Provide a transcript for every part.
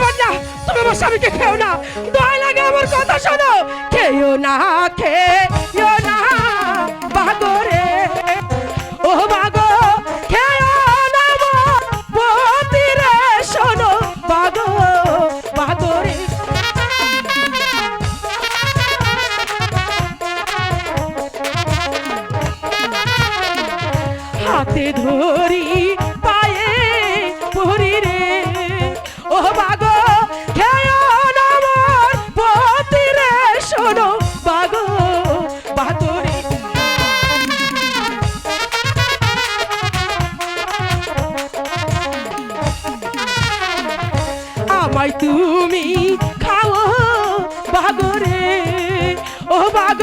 আমার না তুমি আমার স্বামীকে খেও না। দয়া লাগে আমার কথা শোনো। খেও না খেও না, বাগরে। ও বাগো, খেও না শোনো বাগো, বাগরে। হাতে ধরি হয় তুমি খাও বাগরে। ও বাগ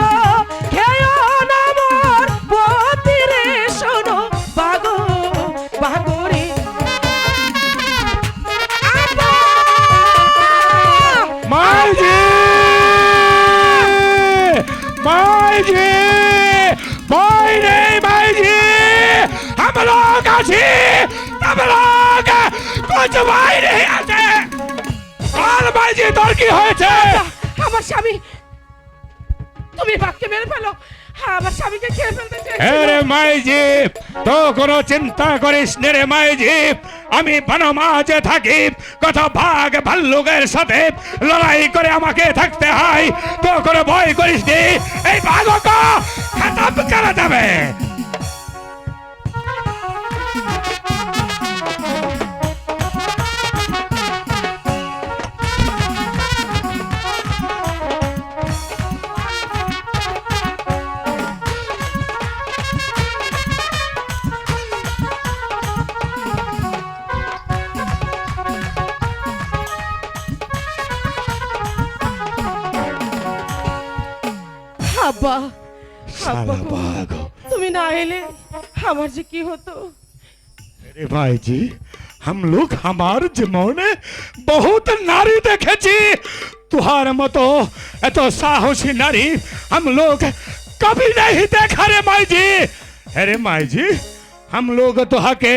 খেয় নামর পতিরে শোনো বাগ, বাগরে। মাইজি! মাইজি! মাইরে মাইজি! আমরা কাছে আমরা কাছে বাইরে আছে। বল ভাই জি তোর কি হয়েছে? আমার স্বামী। তুমি মেরে ফেলো। হ্যাঁ আমার স্বামীকে খেয়ে ফেলতে। আরে মাইজি তো কোনো চিন্তা করিস নে রে মাইজি আমি বনমাঝে থাকি কত ভাগ ভাল্লুকের সাথে লড়াই করে আমাকে থাকতে হয়। তো কোনো ভয় করিস নি এই ভাগকে খতম করা যাবে আব্বা শালা আব্বা গো, বাঘ। তুমি না এলে আমার যে কি হতো अरे भाई जी हम लोग हमार জীবনে বহুত নারী দেখেছি तुहार মতো এত সাহসী নারী हम लोग कभी नहीं देखा रे माई जी अरे माई जी হাম তোহাকে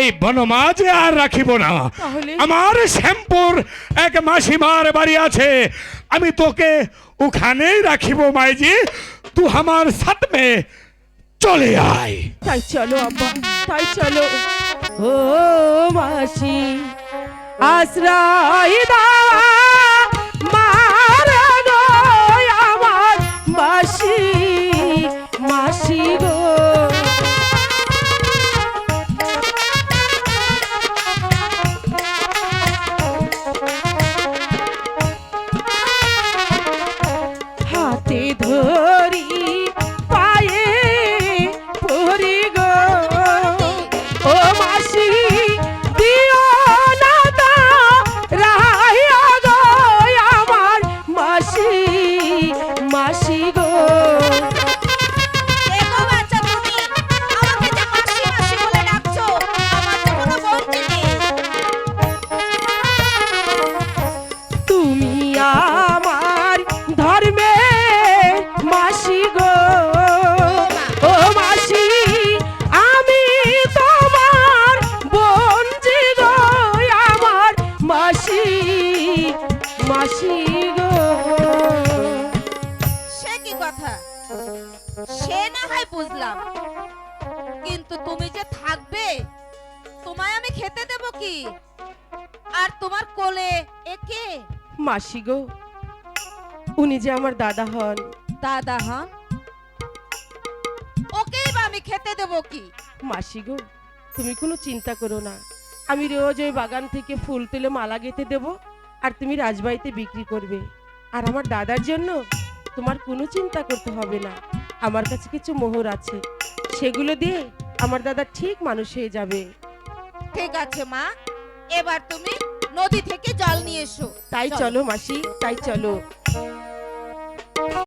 এই বনমাজে আর রাখিব না। আমার শ্যামপুর এক মাসিমার বাড়ি আছে। আমি তোকে ওখানেই রাখিব মাইজি। তু আমার সাথে চলে আয়। তাই চলো আব্বা তাই চলো। ও মাসি আশ্রয় দাওয়া মারানো আমার মাসি। মাসি গো। সে কি কথা? সে না হয় বুঝলাম। কিন্তু তুমি যে থাকবে তোমায় আমি খেতে দেব কি? আর তোমার কোলে একে মাসি গো উনি যে আমার দাদা হন। দাদা হন? ওকেই বা আমি খেতে দেব কি? মাসি গো তুমি কোনো চিন্তা করো না। আমি রোজ ওই বাগান থেকে ফুল তুলে মালা গেঁথে দেব। আর তুমি রাজবাড়িতে বিক্রি করবে। আর আমার দাদার জন্য তোমার কোনো চিন্তা করতে হবে না। আমার কাছে কিছু মোহর আছে। সেগুলো দিয়ে আমার দাদা ঠিক মানুষ হয়ে যাবে। ঠিক আছে মা। এবার তুমি নদী থেকে জল নিয়ে এসো। তাই চলো। মাসি তাই চলো।